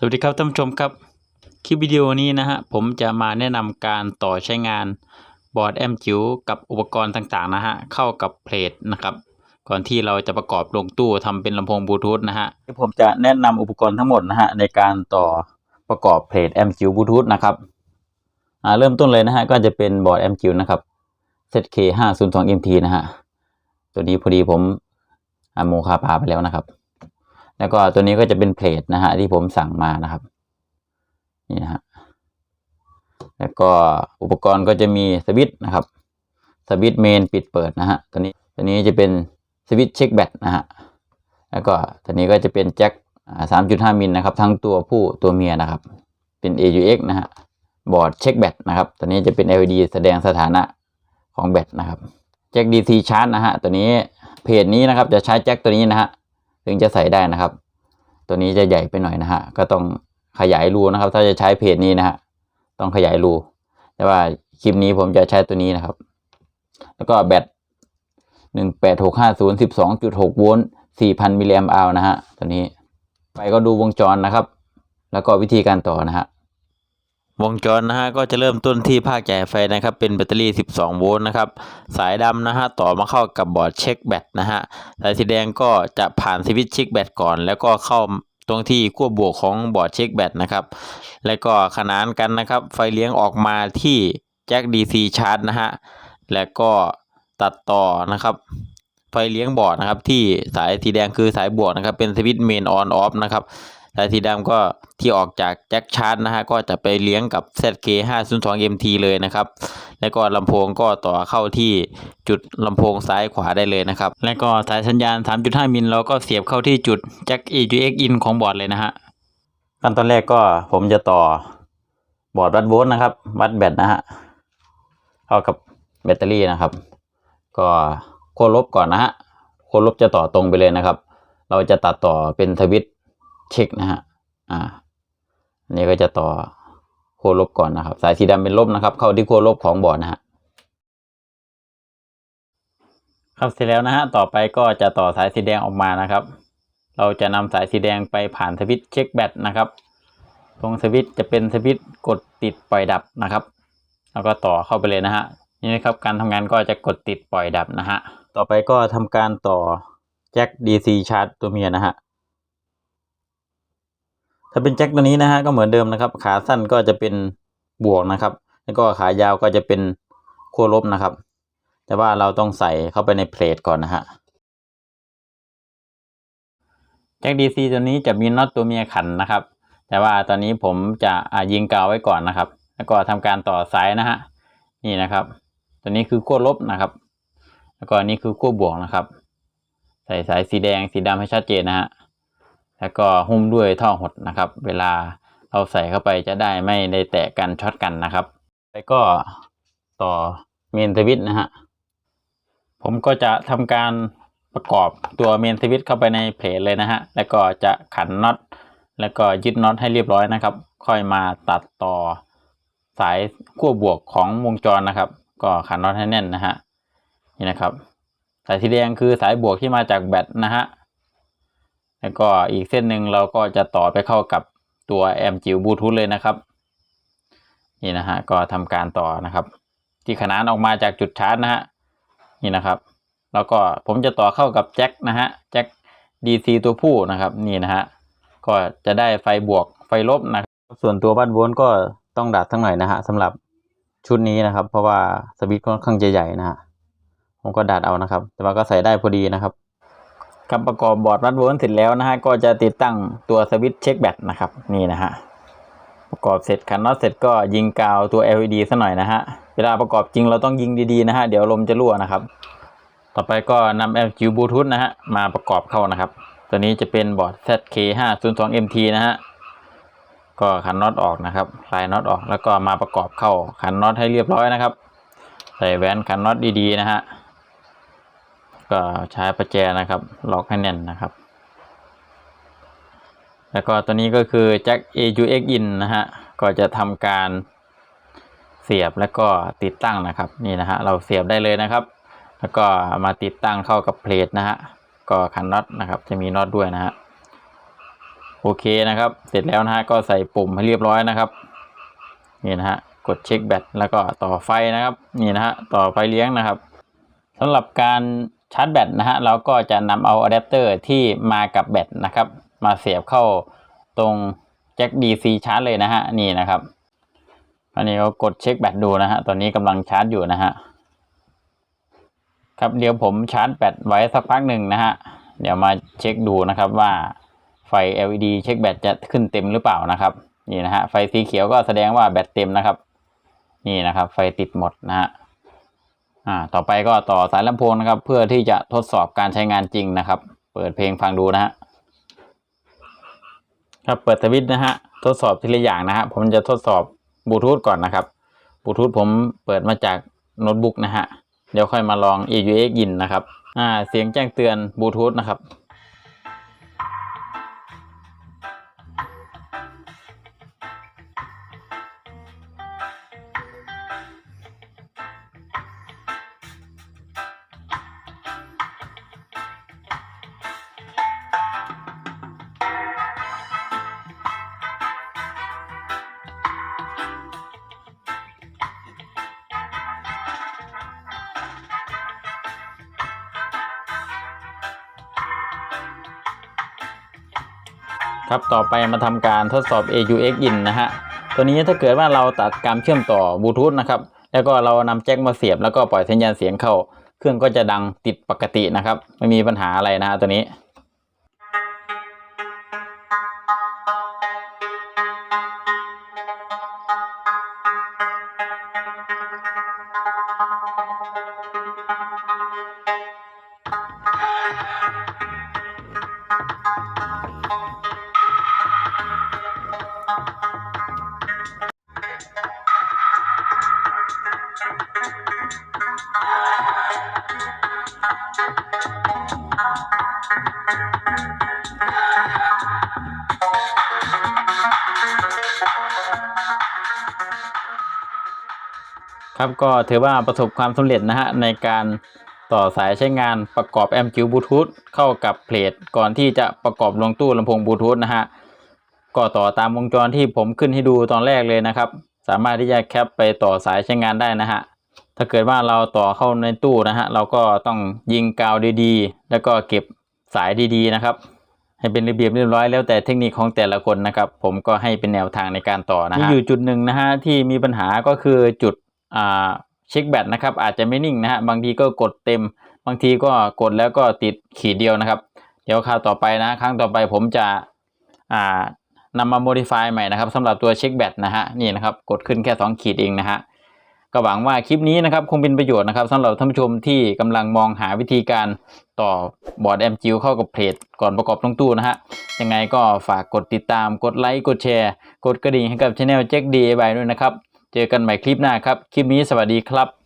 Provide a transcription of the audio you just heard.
สวัสดีครับท่านผู้ชมครับ คลิปวิดีโอนี้นะฮะผมจะมาแนะนำการต่อใช้งานบอร์ดแอมจิ๋วกับอุปกรณ์ต่างๆนะฮะเข้ากับเพลทนะครับ ก่อนที่เราจะประกอบลงตู้ทำเป็นลำโพงบลูทูธนะฮะผมจะแนะนำอุปกรณ์ทั้งหมดนะฮะในการต่อประกอบเพลทแอมจิ๋วบลูทูธนะครับเริ่มต้นเลยนะฮะก็จะเป็นบอร์ดแอมจิ๋วนะครับ ZK 5 0 2 MT นะฮะตัวนี้พอดีผมอาโมคาพาไปแล้วนะครับ แล้วก็ตัวนี้ก็จะเป็นเพลทนะฮะที่ผมสั่งมานะครับ นี่นะฮะแล้วก็อุปกรณ์ก็จะมีสวิตช์นะครับสวิตช์เมนปิดเปิดนะฮะตัวนี้ตัวนี้จะเป็นสวิตช์เช็คแบตนะฮะแล้วก็ตัวนี้ก็จะเป็นแจ็คสามจุดห้ามิลนะครับ ทั้งตัวผู้ตัวเมียนะครับ เป็น AUX นะฮะบอร์ดเช็คแบตนะครับตัวนี้จะเป็น LED แสดงสถานะของแบตนะครับแจ็ค DC ชาร์จนะฮะตัวนี้เพจนี้นะครับจะใช้แจ็คตัวนี้นะฮะ ถึงจะใส่ได้นะครับ ตัวนี้จะใหญ่ไปหน่อยนะฮะก็ต้องขยายรูนะครับ ถ้าจะใช้เพจนี้นะฮะต้องขยายรูแต่ว่าคลิปนี้ผมจะใช้ตัวนี้นะครับ แล้วก็แบตหนึ่งแปดหกห้าศูนย์สิบสองจุดหกโวลต์สี่พันมิลลิแอมป์อานะฮะตัวนี้ ไปก็ดูวงจรนะครับ แล้วก็วิธีการต่อนะฮะ วงจรนะฮะก็จะเริ่มต้นที่ภาคจ่ายไฟนะครับ เป็นแบตเตอรี่ 12 โวลต์นะครับ สายดำนะฮะต่อมาเข้ากับบอร์ดเช็คแบตนะฮะสายสีแดงก็จะผ่านสวิตช์เช็คแบตก่อน แล้วก็เข้าตรงที่ขั้วบวกของบอร์ดเช็คแบตนะครับ แล้วก็ขนานกันนะครับ ไฟเลี้ยงออกมาที่แจ็ค DC ชาร์จนะฮะแล้วก็ตัดต่อนะครับ ไฟเลี้ยงบอร์ดนะครับที่สายสีแดงคือสายบวกนะครับ เป็นสวิตช์เมนออนออฟนะครับ สายสีดำก็ที่ออกจากแจ็คชาร์จนะฮะก็จะไปเลี้ยงกับ ZK 502 MT เลยนะครับ แล้วก็ลำโพงก็ต่อเข้าที่จุดลำโพงซ้ายขวาได้เลยนะครับ แล้วก็สายสัญญาณ 3.5 มิลเราก็เสียบเข้าที่จุดแจ็ค AUX in ของบอร์ดเลยนะฮะขั้นตอนแรกก็ผมจะต่อบอร์ดวัดโวลต์นะครับ วัดแบตนะฮะเข้ากับแบตเตอรี่นะครับ ก็ขั้วลบก่อนนะฮะขั้วลบจะต่อตรงไปเลยนะครับ เราจะตัดต่อเป็นทวิต เช็คนะฮะอ่าอันนี้ก็จะต่อขั้วลบก่อนนะครับ สายสีดำเป็นลบนะครับ เข้าที่ขั้วลบของบอร์ดนะฮะครับเสร็จแล้วนะฮะต่อไปก็จะต่อสายสีแดงออกมานะครับ เราจะนำสายสีแดงไปผ่านสวิตช์เช็คแบตนะครับตรงสวิตช์จะเป็นสวิตช์กดติดปล่อยดับนะครับ แล้วก็ต่อเข้าไปเลยนะฮะนี่นะครับการทำงานก็จะกดติดปล่อยดับนะฮะต่อไปก็ทำการต่อแจ็ค DC ชาร์จตัวเมียนะฮะ ถ้าเป็นแจ็คตัวนี้นะฮะก็เหมือนเดิมนะครับ ขาสั้นก็จะเป็นบวกนะครับ แล้วก็ขายาวก็จะเป็นขั้วลบนะครับ แต่ว่าเราต้องใส่เข้าไปในเพลทก่อนนะฮะแจ็คดีซีตัวนี้จะมีน็อตตัวเมียขันนะครับ แต่ว่าตอนนี้ผมจะยิงกาวไว้ก่อนนะครับ แล้วก็ทำการต่อสายนะฮะนี่นะครับ ตัวนี้คือขั้วลบนะครับ แล้วก็อันนี้คือขั้วบวกนะครับ ใส่สายสีแดงสีดำให้ชัดเจนนะฮะ แล้วก็หุ้มด้วยท่อหดนะครับ เวลาเราใส่เข้าไปจะได้ไม่ได้แตะกันช็อตกันนะครับ แล้วก็ต่อเมนสวิตนะฮะผมก็จะทำการประกอบตัวเมนสวิตเข้าไปในเพลทเลยนะฮะแล้วก็จะขันน็อตแล้วก็ยึดน็อตให้เรียบร้อยนะครับ ค่อยมาตัดต่อสายขั้วบวกของวงจรนะครับ ก็ขันน็อตให้แน่นนะฮะนี่นะครับ สายสีแดงคือสายบวกที่มาจากแบตนะฮะ แล้วก็อีกเส้นหนึ่งเราก็จะต่อไปเข้ากับตัวแอมจิ๋วบลูทูธเลยนะครับ นี่นะฮะก็ทำการต่อนะครับ ที่ขนานออกมาจากจุดชาร์จนะฮะนี่นะครับ แล้วก็ผมจะต่อเข้ากับแจ็คนะฮะแจ็ค DC ตัวผู้นะครับ นี่นะฮะก็จะได้ไฟบวกไฟลบนะครับ ส่วนตัวบ้านโวลก็ต้องดัดทั้งหน่อยนะฮะสำหรับชุดนี้นะครับ เพราะว่าสวิตช์ค่อนข้างจะใหญ่นะฮะผมก็ดัดเอานะครับ แต่ว่าก็ใส่ได้พอดีนะครับ ครับประกอบบอร์ดวัดโวลต์เสร็จแล้วนะฮะก็จะติดตั้งตัวสวิตช์เช็คแบตนะครับนี่นะฮะประกอบเสร็จขันน็อตเสร็จก็ยิงกาวตัว LED ซะหน่อยนะฮะเวลาประกอบจริงเราต้องยิงดีๆนะฮะเดี๋ยวลมจะรั่วนะครับ ต่อไปก็นำ LG Bluetooth นะฮะมาประกอบเข้านะครับ ตัวนี้จะเป็นบอร์ด ZK 5 0 2 MT นะฮะก็ขันน็อตออกนะครับคลายน็อตออกแล้วก็มาประกอบเข้าขันน็อตให้เรียบร้อยนะครับ ใส่แหวนขันน็อตดีๆนะฮะ ก็ใช้ประแจนะครับ ล็อกให้แน่นนะครับ แล้วก็ตัวนี้ก็คือแจ็ค AUX in นะฮะ ก็จะทำการเสียบแล้วก็ติดตั้งนะครับ นี่นะฮะ เราเสียบได้เลยนะครับ แล้วก็มาติดตั้งเข้ากับเพลทนะฮะ ก็ขันน็อตนะครับ จะมีน็อตด้วยนะฮะ โอโอเคนะครับ เสร็จแล้วนะฮะ ก็ใส่ปุ่มให้เรียบร้อยนะครับ นี่นะฮะ กดเช็คแบตแล้วก็ต่อไฟนะครับ นี่นะฮะ ต่อไฟเลี้ยงนะครับสำหรับการ ชาร์จแบตนะฮะเราก็จะนำเอาอะแดปเตอร์ที่มากับแบตนะครับ มาเสียบเข้าตรงแจ็ค DC ชาร์จเลยนะฮะนี่นะครับอันนี้ก็กดเช็คแบตดูนะฮะตอนนี้กำลังชาร์จอยู่นะฮะครับเดี๋ยวผมชาร์จแบตไว้สักพักหนึ่งนะฮะเดี๋ยวมาเช็คดูนะครับว่าไฟ LED เช็คแบตจะขึ้นเต็มหรือเปล่านะครับนี่นะฮะไฟสีเขียวก็แสดงว่าแบตเต็มนะครับ นี่นะครับ ไฟติดหมดนะฮะ อ่าต่อไปก็ต่อสายลำโพงนะครับ เพื่อที่จะทดสอบการใช้งานจริงนะครับ เปิดเพลงฟังดูนะฮะครับเปิดสวิตช์นะฮะทดสอบทีละอย่างนะฮะผมจะทดสอบบลูทูธก่อนนะครับบลูทูธผมเปิดมาจากโน้ตบุ๊กนะฮะเดี๋ยวค่อยมาลอง EUX in นะครับอ่าเสียงแจ้งเตือนบลูทูธนะครับ ครับต่อไปมาทำการทดสอบ AUX in นะฮะตัวนี้ถ้าเกิดว่าเราตัดการเชื่อมต่อบลูทูธนะครับแล้วก็เรานำแจ็คมาเสียบแล้วก็ปล่อยสัญญาณเสียงเข้า เครื่องก็จะดังติดปกตินะครับ ไม่มีปัญหาอะไรนะฮะตัวนี้ ครับก็ถือว่าประสบความสำเร็จนะฮะในการต่อสายใช้งานประกอบแอมป์จิวบลูทูธเข้ากับเพลทก่อนที่จะประกอบลงตู้ลำโพงบลูทูธนะฮะก็ต่อตามวงจรที่ผมขึ้นให้ดูตอนแรกเลยนะครับ สามารถที่จะแคปไปต่อสายใช้งานได้นะฮะ ถ้าเกิดว่าเราต่อเข้าในตู้นะฮะเราก็ต้องยิงกาวดีๆ แล้วก็เก็บสายดีๆนะครับ ให้เป็นระเบียบเรียบร้อยแล้วแต่เทคนิคของแต่ละคนนะครับ ผมก็ให้เป็นแนวทางในการต่อนะฮะมีอยู่จุดหนึ่งนะฮะที่มีปัญหาก็คือจุดอ่าเช็คแบตนะครับอาจจะไม่นิ่งนะฮะบางทีก็กดเต็ม บางทีก็กดแล้วก็ติดขีดเดียวนะครับ เดี๋ยวคราวต่อไปนะครั้งต่อไปผมจะอ่านำมา modify ใหม่นะครับสำหรับตัวเช็คแบตนะฮะนี่นะครับกดขึ้นแค่ 2 ขีดเองนะฮะ ก็หวังว่าคลิปนี้นะครับคงเป็นประโยชน์นะครับสำหรับท่านผู้ชมที่กำลังมองหาวิธีการต่อบอร์ดแอมจิวเข้ากับเพลทก่อนประกอบลงตู้นะฮะยังไงก็ฝากกดติดตามกดไลค์กดแชร์ กดกระดิ่งให้กับช anel แจ็คดีบายด้วยนะครับ เจอกันใหม่คลิปหน้าครับ คลิปนี้สวัสดีครับ